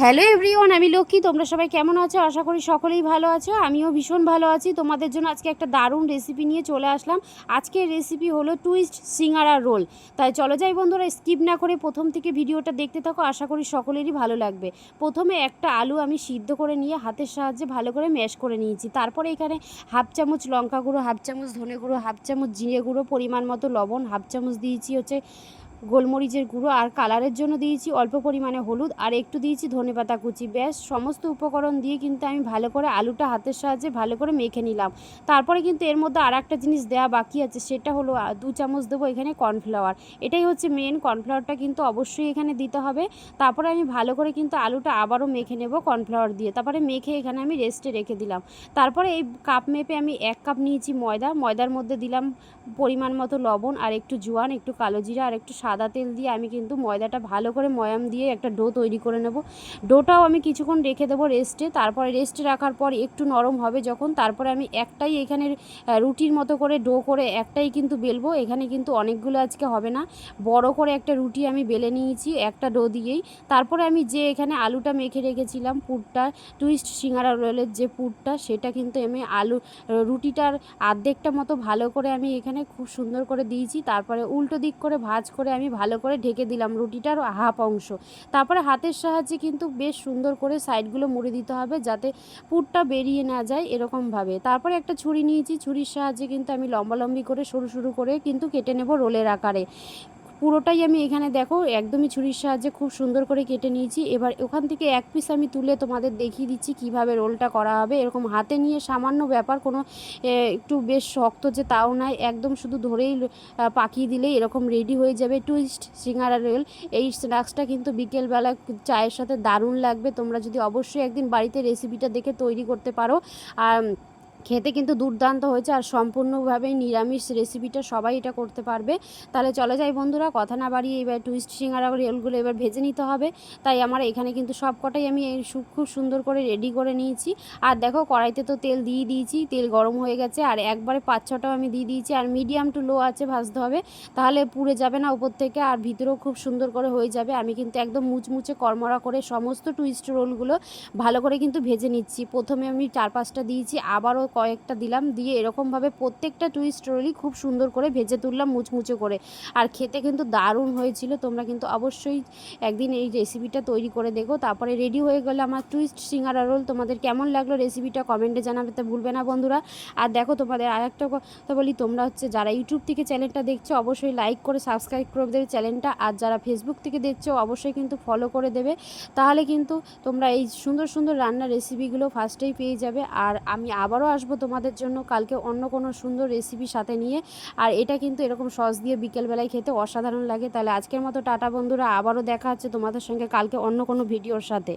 Hello everyone আমি লক্ষ্মী। তোমরা সবাই কেমন আছো? আশা করি সকলেই ভালো আছো। আমিও ভীষণ ভালো আছি। তোমাদের জন্য আজকে একটা দারুণ রেসিপি নিয়ে চলে আসলাম। আজকের রেসিপি হলো টুইস্ট সিঙ্গারা রোল তাই চলো যাই বন্ধুরা স্কিপ না করে প্রথম থেকে ভিডিওটা দেখতে থাকো। আশা করি সকলেরই ভালো লাগবে। প্রথমে একটা আলু আমি সিদ্ধ করে নিয়ে হাতের সাহায্যে ভালো করে ম্যাশ করে নিয়েছি। তারপরে এখানে হাফ চামচ লঙ্কা গুঁড়ো হাফ চামচ ধনে গুঁড়ো হাফ চামচ জিরে গুঁড়ো, পরিমাণ মতো লবণ হাফ চামচ দিয়েছি হচ্ছে গোলমরিচের গুঁড়ো আর কালারের জন্য দিয়েছি অল্প পরিমাণে হলুদ আর একটু দিয়েছি ধনেপাতা কুচি। ব্যাস, সমস্ত উপকরণ দিয়ে কিন্তু আমি ভালো করে আলুটা হাতের সাহায্যে ভালো করে মেখে নিলাম। তারপরে কিন্তু এর মধ্যে আর একটা জিনিস দেওয়া বাকি আছে, সেটা হলো দু চামচ দেবো এখানে কর্নফ্লাওয়ার। এটাই হচ্ছে মেন কর্নফ্লাওয়ারটা কিন্তু অবশ্যই এখানে দিতে হবে। তারপরে আমি ভালো করে কিন্তু আলুটা আবারও মেখে নেব কর্নফ্লাওয়ার দিয়ে। তারপরে মেখে এখানে আমি রেস্টে রেখে দিলাম। তারপরে এই কাপ মেপে আমি এক কাপ নিয়েছি ময়দা। ময়দার মধ্যে দিলাম পরিমাণ মতো লবণ আর একটু জোয়ান, একটু কালো জিরা আর একটু সাদা তেল দিয়ে আমি কিন্তু ময়দাটা ভালো করে ময়াম দিয়ে একটা ডো তৈরি করে নেব। ডোটাও আমি কিছুক্ষণ রেখে দেবো রেস্টে, তারপরে রেস্টে রাখার পর একটু নরম হবে যখন, তারপরে আমি একটাই এখানে রুটির মতো করে ডো করে একটাই কিন্তু বেলবো। এখানে কিন্তু অনেকগুলো আজকে হবে না, বড় করে একটা রুটি আমি বেলে নিয়েছি একটা ডো দিয়েই। তারপরে আমি যে এখানে আলুটা মেখে রেখেছিলাম পুরটা, টুইস্ট সিঙ্গারা রোলের যে পুরটা, সেটা কিন্তু আমি আলু রুটিটার আর্ধেকটা মতো ভালো করে আমি এখানে খুব সুন্দর করে দিয়েছি। তারপরে উল্টো দিক করে ভাজ করে আমি ভালো করে ঢেকে দিলাম রুটিটার হাফ অংশ। তারপরে হাতের সাহায্যে কিন্তু বেশ সুন্দর করে সাইডগুলো মুড়ে দিতে হবে যাতে পুরটা বেরিয়ে না যায় এরকমভাবে। তারপরে একটা ছুরি নিয়েছি, ছুরির সাহায্যে কিন্তু আমি লম্বালম্বি করে সরু সরু করে কিন্তু কেটে নেব রোলের আকারে। পুরোটাই আমি এখানে দেখো, একদমই ছুরির সাহায্যে খুব সুন্দর করে কেটে নিয়েছি। এবার ওখান থেকে এক পিস আমি তুলে তোমাদের দেখিয়ে দিচ্ছি কীভাবে রোলটা করা হবে। এরকম হাতে নিয়ে সামান্য ব্যাপার, কোনো একটু বেশ শক্ত যে তাও নয় একদম শুধু ধরেই পাকিয়ে দিলেই এরকম রেডি হয়ে যাবে। টুইস্ট সিঙ্গারা রোল এই স্ন্যাক্সটা কিন্তু বিকেলবেলা চায়ের সাথে দারুণ লাগবে। তোমরা যদি অবশ্যই একদিন বাড়িতে রেসিপিটা দেখে তৈরি করতে পারো। আর খেতে কিন্তু দুর্দান্ত হয়েছে আর সম্পূর্ণভাবে নিরামিষ রেসিপিটা সবাই এটা করতে পারবে। তাহলে চলে যাই বন্ধুরা, কথা না বাড়িয়ে এবার টুইস্ট সিঙ্গারা রেলগুলো এবার ভেজে নিতে হবে। তাই আমার এখানে কিন্তু সব কটাই আমি খুব সুন্দর করে রেডি করে নিয়েছি। আর দেখো কড়াইতে তো তেল দিয়ে দিয়েছি, তেল গরম হয়ে গেছে। আর একবারে পাঁচ ছটাও আমি দিয়ে দিয়েছি। আর মিডিয়াম টু লো আছে ভাজতে হবে। তাহলে পুড়ে যাবে না উপর থেকে আর ভিতরেও খুব সুন্দর করে হয়ে যাবে। আমি কিন্তু একদম মুচমুচে কর্মরা করে সমস্ত টুইস্ট রোলগুলো ভালো করে কিন্তু ভেজে নিচ্ছি। প্রথমে আমি চার পাঁচটা দিয়েছি। আবারও কয়েকটা দিলাম, দিয়ে এরকমভাবে প্রত্যেকটা টুইস্ট রোলই খুব সুন্দর করে ভেজে তুললাম মুচমুচে করে। আর খেতে কিন্তু দারুণ হয়েছিল, তোমরা কিন্তু অবশ্যই একদিন এই রেসিপিটা তৈরি করে দেখো। তারপরে রেডি হয়ে গেলে আমার টুইস্ট সিঙ্গারা রোল তোমাদের কেমন লাগল রেসিপিটা কমেন্টে জানাতে ভুলবে না বন্ধুরা। আর দেখো তোমাদের আর একটা কথা বলি, তোমরা হচ্ছে যারা ইউটিউব থেকে চ্যানেলটা দেখছ, অবশ্যই লাইক করে সাবস্ক্রাইব করে দেবে চ্যানেলটা আর যারা ফেসবুক থেকে দেখছ, অবশ্যই কিন্তু ফলো করে দেবে। তাহলে কিন্তু তোমরা এই সুন্দর সুন্দর রান্নার রেসিপিগুলো ফার্স্টেই পেয়ে যাবে। আর আমি আবারও আসব তোমাদের জন্য, কালকে অন্য কোনো সুন্দর রেসিপি সাথে নিয়ে। আর এটা কিন্তু এরকম সস দিয়ে বিকেলবেলায় খেতে অসাধারণ লাগে। তাহলে আজকের মতো টাটা বন্ধুরা, আবারও দেখা হচ্ছে তোমাদের সঙ্গে কালকে অন্য কোনো ভিডিওর সাথে।